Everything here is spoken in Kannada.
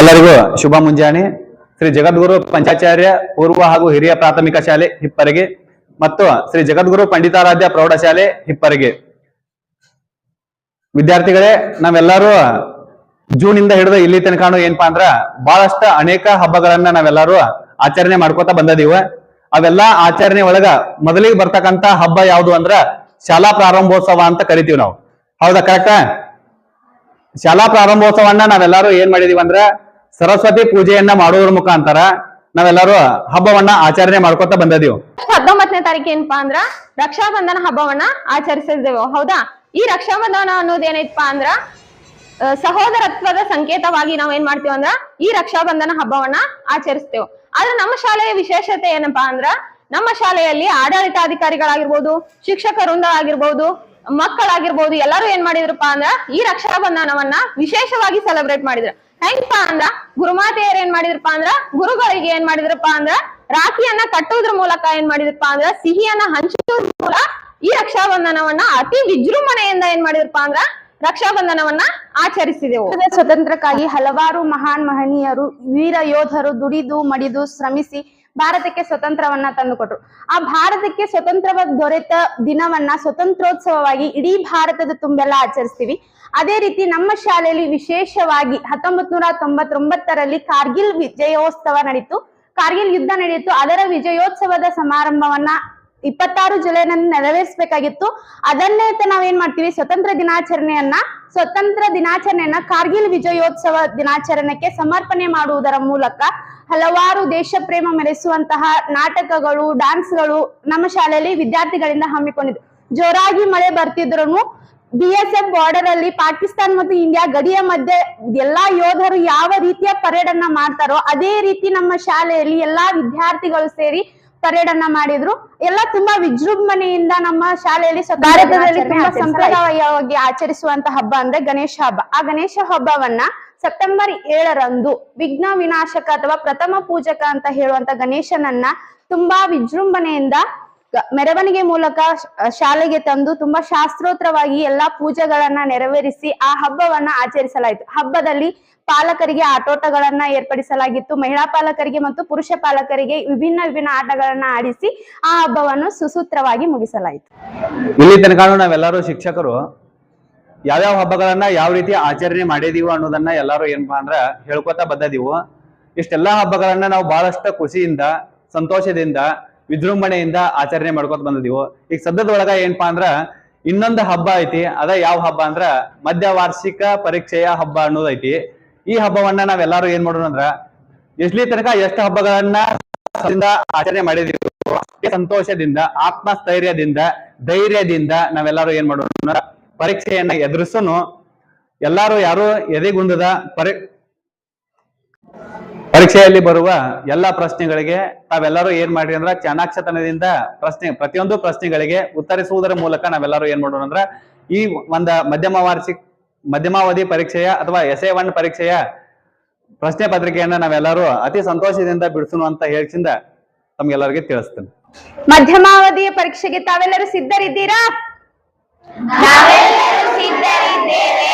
ಎಲ್ಲರಿಗೂ ಶುಭ ಮುಂಜಾನೆ. ಶ್ರೀ ಜಗದ್ಗುರು ಪಂಚಾಚಾರ್ಯ ಪೂರ್ವ ಹಾಗೂ ಹಿರಿಯ ಪ್ರಾಥಮಿಕ ಶಾಲೆ ಹಿಪ್ಪರಿಗೆ ಮತ್ತು ಶ್ರೀ ಜಗದ್ಗುರು ಪಂಡಿತಾರಾಧ್ಯ ಪ್ರೌಢಶಾಲೆ ಹಿಪ್ಪರಿಗೆ. ವಿದ್ಯಾರ್ಥಿಗಳೇ, ನಾವೆಲ್ಲರೂ ಜೂನ್ ಇಂದ ಹಿಡಿದು ಇಲ್ಲಿ ತನಕ ಏನಪ್ಪಾ ಅಂದ್ರ ಬಹಳಷ್ಟು ಅನೇಕ ಹಬ್ಬಗಳನ್ನ ನಾವೆಲ್ಲರೂ ಆಚರಣೆ ಮಾಡ್ಕೋತಾ ಬಂದದೀವ. ಅವೆಲ್ಲಾ ಆಚರಣೆ ಒಳಗ ಮೊದಲಿಗೆ ಬರ್ತಕ್ಕಂತ ಹಬ್ಬ ಯಾವುದು ಅಂದ್ರ ಶಾಲಾ ಪ್ರಾರಂಭೋತ್ಸವ ಅಂತ ಕರಿತೀವಿ ನಾವು. ಹೌದಾ ಕರೆಕ್ಟಾ ಶಾಲಾ ಪ್ರಾರಂಭೋತ್ಸವನ್ನ ನಾವೆಲ್ಲರೂ ಏನ್ ಮಾಡಿದೀವಿ ಅಂದ್ರೆ ಸರಸ್ವತಿ ಪೂಜೆಯನ್ನ ಮಾಡುವುದ್ರ ಮುಖಾಂತರ ನಾವೆಲ್ಲರೂ ಹಬ್ಬವನ್ನ ಆಚರಣೆ ಮಾಡ್ಕೊತ ಬಂದದೀವಿ. ಹತ್ತೊಂಬತ್ತನೇ ತಾರೀಕು ಏನಪ್ಪಾ ಅಂದ್ರ ರಕ್ಷಾಬಂಧನ ಹಬ್ಬವನ್ನ ಆಚರಿಸಿದ್ದೇವೆ ಹೌದಾ? ಈ ರಕ್ಷಾಬಂಧನ ಅನ್ನೋದು ಏನೈತಪ್ಪಾ ಅಂದ್ರ ಸಹೋದರತ್ವದ ಸಂಕೇತವಾಗಿ ನಾವ್ ಏನ್ ಮಾಡ್ತೀವಿ ಅಂದ್ರ ಈ ರಕ್ಷಾಬಂಧನ ಹಬ್ಬವನ್ನ ಆಚರಿಸ್ತೇವೆ. ಆದ್ರೆ ನಮ್ಮ ಶಾಲೆಯ ವಿಶೇಷತೆ ಏನಪ್ಪಾ ಅಂದ್ರ, ನಮ್ಮ ಶಾಲೆಯಲ್ಲಿ ಆಡಳಿತಾಧಿಕಾರಿಗಳಾಗಿರ್ಬೋದು ಶಿಕ್ಷಕ ವೃಂದ ಆಗಿರ್ಬೋದು ಮಕ್ಕಳಾಗಿರ್ಬೋದು, ಎಲ್ಲರೂ ಏನ್ ಮಾಡಿದ್ರಪ್ಪ ಅಂದ್ರ ಈ ರಕ್ಷಾಬಂಧನವನ್ನ ವಿಶೇಷವಾಗಿ ಸೆಲೆಬ್ರೇಟ್ ಮಾಡಿದ್ರು. ಹೆಂಗಪ್ಪ ಅಂದ್ರ ಗುರುಮಾತೆಯರು ಏನ್ ಮಾಡಿದ್ರಪ್ಪ ಅಂದ್ರ ಗುರುಗಳಿಗೆ ಏನ್ ಮಾಡಿದ್ರಪ್ಪ ಅಂದ್ರ ರಾಖಿಯನ್ನ ಕಟ್ಟುವುದ್ರ ಮೂಲಕ ಏನ್ ಮಾಡಿದ್ರಪ್ಪ ಅಂದ್ರ ಸಿಹಿಯನ್ನ ಹಂಚುವುದ್ರ ಮೂಲಕ ಈ ರಕ್ಷಾಬಂಧನವನ್ನ ಅತಿ ವಿಜೃಂಭಣೆಯಿಂದ ಏನ್ ಮಾಡಿದ್ರಪ್ಪ ಅಂದ್ರ ರಕ್ಷಾಬಂಧನವನ್ನ ಆಚರಿಸಿದೆವು. ಸ್ವತಂತ್ರಕ್ಕಾಗಿ ಹಲವಾರು ಮಹಾನ್ ಮಹನೀಯರು, ವೀರ ಯೋಧರು ದುಡಿದು ಮಡಿದು ಶ್ರಮಿಸಿ ಭಾರತಕ್ಕೆ ಸ್ವತಂತ್ರವನ್ನ ತಂದುಕೊಟ್ರು. ಆ ಭಾರತಕ್ಕೆ ಸ್ವತಂತ್ರ ದೊರೆತ ದಿನವನ್ನ ಸ್ವತಂತ್ರೋತ್ಸವವಾಗಿ ಇಡೀ ಭಾರತದ ತುಂಬೆಲ್ಲ ಆಚರಿಸ್ತೀವಿ. ಅದೇ ರೀತಿ ನಮ್ಮ ಶಾಲೆಯಲ್ಲಿ ವಿಶೇಷವಾಗಿ ಹತ್ತೊಂಬತ್ ನೂರ ತೊಂಬತ್ತೊಂಬತ್ತರಲ್ಲಿ ಕಾರ್ಗಿಲ್ ವಿಜಯೋತ್ಸವ ನಡೀತು. ಕಾರ್ಗಿಲ್ ಯುದ್ಧ ನಡೆಯಿತು. ಅದರ ವಿಜಯೋತ್ಸವದ ಸಮಾರಂಭವನ್ನ ಇಪ್ಪತ್ತಾರು ಜುಲೈನಲ್ಲಿ ನೆರವೇರಿಸಬೇಕಾಗಿತ್ತು. ಅದನ್ನೇ ನಾವೇನ್ ಮಾಡ್ತೀವಿ? ಸ್ವತಂತ್ರ ದಿನಾಚರಣೆಯನ್ನ ಸ್ವತಂತ್ರ ದಿನಾಚರಣೆಯನ್ನ ಕಾರ್ಗಿಲ್ ವಿಜಯೋತ್ಸವ ದಿನಾಚರಣೆಗೆ ಸಮರ್ಪಣೆ ಮಾಡುವುದರ ಮೂಲಕ ಹಲವಾರು ದೇಶ ಪ್ರೇಮ ಮೆರೆಸುವಂತಹ ನಾಟಕಗಳು ಡ್ಯಾನ್ಸ್ಗಳು ನಮ್ಮ ಶಾಲೆಯಲ್ಲಿ ವಿದ್ಯಾರ್ಥಿಗಳಿಂದ ಹಮ್ಮಿಕೊಂಡಿದ್ವು ಜೋರಾಗಿ ಮಳೆ ಬರ್ತಿದ್ರು ಬಿ ಎಸ್ ಎಫ್ ಬಾರ್ಡರ್ ಅಲ್ಲಿ ಪಾಕಿಸ್ತಾನ್ ಮತ್ತು ಇಂಡಿಯಾ ಗಡಿಯ ಮಧ್ಯೆ ಎಲ್ಲಾ ಯೋಧರು ಯಾವ ರೀತಿಯ ಪರೇಡ್ ಅನ್ನ ಮಾಡ್ತಾರೋ, ಅದೇ ರೀತಿ ನಮ್ಮ ಶಾಲೆಯಲ್ಲಿ ಎಲ್ಲಾ ವಿದ್ಯಾರ್ಥಿಗಳು ಸೇರಿ ಪರೇಡ್ ಅನ್ನ ಮಾಡಿದ್ರು. ಎಲ್ಲ ತುಂಬಾ ವಿಜೃಂಭಣೆಯಿಂದ ನಮ್ಮ ಶಾಲೆಯಲ್ಲಿ ಭಾರತದಲ್ಲಿ ತುಂಬಾ ಸಂಪ್ರದಾಯವಾಗಿ ಆಚರಿಸುವಂತ ಹಬ್ಬ ಅಂದ್ರೆ ಗಣೇಶ ಹಬ್ಬ. ಆ ಗಣೇಶ ಹಬ್ಬವನ್ನ ಸೆಪ್ಟೆಂಬರ್ ಏಳರಂದು ವಿಘ್ನ ವಿನಾಶಕ ಅಥವಾ ಪ್ರಥಮ ಪೂಜಕ ಅಂತ ಹೇಳುವಂತ ಗಣೇಶನನ್ನ ತುಂಬಾ ವಿಜೃಂಭಣೆಯಿಂದ ಮೆರವಣಿಗೆ ಮೂಲಕ ಶಾಲೆಗೆ ತಂದು ತುಂಬಾ ಶಾಸ್ತ್ರೋತ್ರವಾಗಿ ಎಲ್ಲಾ ಪೂಜೆಗಳನ್ನ ನೆರವೇರಿಸಿ ಆ ಹಬ್ಬವನ್ನ ಆಚರಿಸಲಾಯಿತು. ಹಬ್ಬದಲ್ಲಿ ಪಾಲಕರಿಗೆ ಆಟೋಟಗಳನ್ನ ಏರ್ಪಡಿಸಲಾಗಿತ್ತು. ಮಹಿಳಾ ಪಾಲಕರಿಗೆ ಮತ್ತು ಪುರುಷ ಪಾಲಕರಿಗೆ ವಿಭಿನ್ನ ವಿಭಿನ್ನ ಆಟಗಳನ್ನ ಆಡಿಸಿ ಆ ಹಬ್ಬವನ್ನು ಸುಸೂತ್ರವಾಗಿ ಮುಗಿಸಲಾಯಿತು. ಇಲ್ಲಿ ತನಕ ನಾವೆಲ್ಲರೂ ಶಿಕ್ಷಕರು ಯಾವ್ಯಾವ ಹಬ್ಬಗಳನ್ನ ಯಾವ ರೀತಿ ಆಚರಣೆ ಮಾಡಿದೀವ ಅನ್ನೋದನ್ನ ಎಲ್ಲರೂ ಏನಪ್ಪಾ ಅಂದ್ರ ಹೇಳ್ಕೊತಾ ಬಂದದೀವು. ಇಷ್ಟೆಲ್ಲಾ ಹಬ್ಬಗಳನ್ನ ನಾವು ಬಹಳಷ್ಟು ಖುಷಿಯಿಂದ, ಸಂತೋಷದಿಂದ ವಿಜೃಂಭಣೆಯಿಂದ ಆಚರಣೆ ಮಾಡ್ಕೊತ ಬಂದಿದೀವು. ಈಗ ಸದ್ಯದ ಒಳಗ ಏನಪ್ಪಾ ಅಂದ್ರ ಇನ್ನೊಂದು ಹಬ್ಬ ಐತಿ, ಅದ ಯಾವ ಹಬ್ಬ ಅಂದ್ರ ಮಧ್ಯ ವಾರ್ಷಿಕ ಪರೀಕ್ಷೆಯ ಹಬ್ಬ ಅನ್ನೋದೈತಿ ಈ ಹಬ್ಬವನ್ನ ನಾವೆಲ್ಲಾರು ಏನ್ ಮಾಡೋಣ ಅಂದ್ರ ಎಷ್ಟ್ಲಿ ತನಕ ಎಷ್ಟು ಹಬ್ಬಗಳನ್ನ ಆಚರಣೆ ಮಾಡಿದೀವಿ ಸಂತೋಷದಿಂದ, ಆತ್ಮಸ್ಥೈರ್ಯದಿಂದ, ಧೈರ್ಯದಿಂದ ನಾವೆಲ್ಲರೂ ಏನ್ ಮಾಡೋಣ ಪರೀಕ್ಷೆಯನ್ನ ಎದುರಿಸೋನು. ಎಲ್ಲಾರು ಯಾರು ಎದೆಗುಂದದ ಪರಿ ಪರೀಕ್ಷೆಯಲ್ಲಿ ಬರುವ ಎಲ್ಲಾ ಪ್ರಶ್ನೆಗಳಿಗೆ ತಾವೆಲ್ಲರೂ ಏನ್ ಮಾಡ್ರಿ ಅಂದ್ರ ಚಾಣಾಕ್ಷತನದಿಂದ ಪ್ರಶ್ನೆ ಪ್ರತಿಯೊಂದು ಪ್ರಶ್ನೆಗಳಿಗೆ ಉತ್ತರಿಸುವುದರ ಮೂಲಕ ನಾವೆಲ್ಲರೂ ಏನ್ ಮಾಡೋಣ ಅಂದ್ರ ಈ ಒಂದ ಮಧ್ಯಮ ವಾರ್ಷಿಕ ಮಧ್ಯಮಾವಧಿ ಪರೀಕ್ಷೆಯ ಅಥವಾ ಎಸ್ ಎ ಒನ್ ಪರೀಕ್ಷೆಯ ಪ್ರಶ್ನೆ ಪತ್ರಿಕೆಯನ್ನ ನಾವೆಲ್ಲರೂ ಅತಿ ಸಂತೋಷದಿಂದ ಬಿಡಿಸೋಣ ಅಂತ ಹೇಳ್ಸಿಂದ ತಮ್ಗೆಲ್ಲರಿಗೆ ತಿಳಿಸ್ತೇನೆ. ಮಧ್ಯಮಾವಧಿಯ ಪರೀಕ್ಷೆಗೆ ತಾವೆಲ್ಲರೂ ಸಿದ್ಧರಿದ್ದೀರಾ? ನಾವೆಲ್ಲರೂ ಸಿದ್ಧರಿದ್ದೇವೆ.